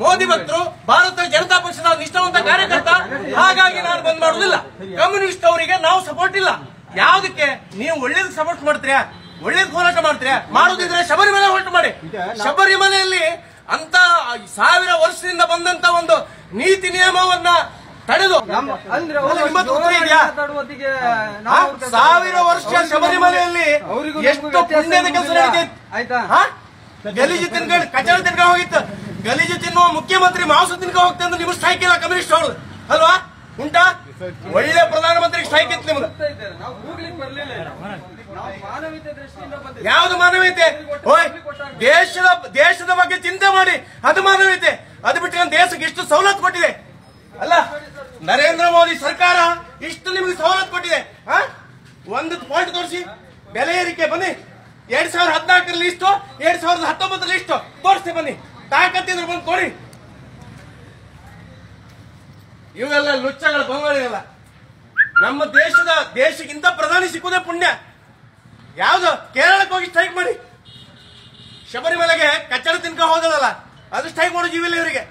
ಮೋದಿ ಭಕ್ತರು ಭಾರತ ಜನತಾ ಪಕ್ಷದ ನಿಷ್ಠಾವಂತ ಕಾರ್ಯಕರ್ತ. ಹಾಗಾಗಿ ನಾನು ಬಂದ್ ಮಾಡುದಿಲ್ಲ ಕಮ್ಯುನಿಸ್ಟ್ ಅವರಿಗೆ ನಾವು ಸಪೋರ್ಟ್ ಇಲ್ಲ. ಯಾವ್ದಕ್ಕೆ? ನೀವು ಒಳ್ಳೇದ್ ಸಪೋರ್ಟ್ ಮಾಡ್ತೀರಾ? ಒಳ್ಳೇದ್ ಹೋರಾಟ ಮಾಡ್ತೀರಾ? ಮಾಡುದಿದ್ರೆ ಶಬರಿಮಲೆ ಹೋರಾಟ ಮಾಡಿ. ಶಬರಿಮಲೆಯಲ್ಲಿ ಅಂತ ಸಾವಿರ ವರ್ಷದಿಂದ ಬಂದಂತ ಒಂದು ನೀತಿ ನಿಯಮವನ್ನ ತಡೆದು. ಸಾವಿರ ವರ್ಷ ಶಬರಿಮಲೆಯಲ್ಲಿ ಎಷ್ಟು ಪುಣ್ಯದ ಕೆಲಸ ಆಯ್ತಾ? ಗಲೀಜು ತಿನ್ಕೊಂಡು ಕಚಡ ಗಲೀಜು ತಿನ್ನುವ ಮುಖ್ಯಮಂತ್ರಿ ಮಾಂಸ ತಿನ್ಕ ಹೋಗ್ತೇನೆ ಅಂದ್ರೆ ನಿಮ್ಗೆ ಸ್ಟ್ರೈಕ್ ಇಲ್ಲ ಕಮ್ಯುನಿಸ್ಟ್ ಅವ್ರದ್ದು ಅಲ್ವಾ? ಉಂಟಾ? ಒಳ್ಳೆ ಪ್ರಧಾನಮಂತ್ರಿ ಸ್ಟ್ರೈಕ್ ಇತ್ತು ಬಂದಿದ್ದೇವೆ. ಯಾವ್ದು ಮಾನವೀಯತೆ? ದೇಶದ ದೇಶದ ಬಗ್ಗೆ ಚಿಂತೆ ಮಾಡಿ, ಅದು ಮಾನವೀಯತೆ. ಅದು ಬಿಟ್ಟು ದೇಶಕ್ಕೆ ಇಷ್ಟು ಸವಲತ್ತು ಕೊಟ್ಟಿದೆ. ಅಲ್ಲ, ನರೇಂದ್ರ ಮೋದಿ ಸರ್ಕಾರ ಇಷ್ಟು ನಿಮಗೆ ಸವಲತ್ತು ಕೊಟ್ಟಿದೆ? ಒಂದು ಪಾಯಿಂಟ್ ತೋರಿಸಿ. ಬೆಲೆ ಏರಿಕೆ ಬನ್ನಿ. ಎರಡ್ ಸಾವಿರದ ಹದಿನಾಲ್ಕರಲ್ಲಿ ಇಷ್ಟು, ಎರಡ್ ಸಾವಿರದ ಹತ್ತೊಂಬತ್ತರಲ್ಲಿ ಇಷ್ಟು. ತೋರಿಸಿ ಬನ್ನಿ. ತಾಕತ್ತಿದ್ರೆ ಬಂದು ಕೊಡಿ. ಇವೆಲ್ಲ ಲುಚ್ಚಗಳ ಬಂಗಾಳಿಗಲ್ಲ ನಮ್ಮ ದೇಶದ ದೇಶಕ್ಕಿಂತ ಪ್ರಧಾನಿ ಸಿಕ್ಕುದೇ ಪುಣ್ಯ. ಯಾವ್ದು? ಕೇರಳಕ್ಕೆ ಹೋಗಿ ಸ್ಟ್ರೈಕ್ ಮಾಡಿ. ಶಬರಿಮಲೆಗೆ ಕಚ್ಚಡ ತಿನ್ಕ ಹೋದಲ್ಲ ಅದು ಸ್ಟ್ರೈಕ್ ಮಾಡೋ ಜೀವಿಲ್ಲ ಇವರಿಗೆ.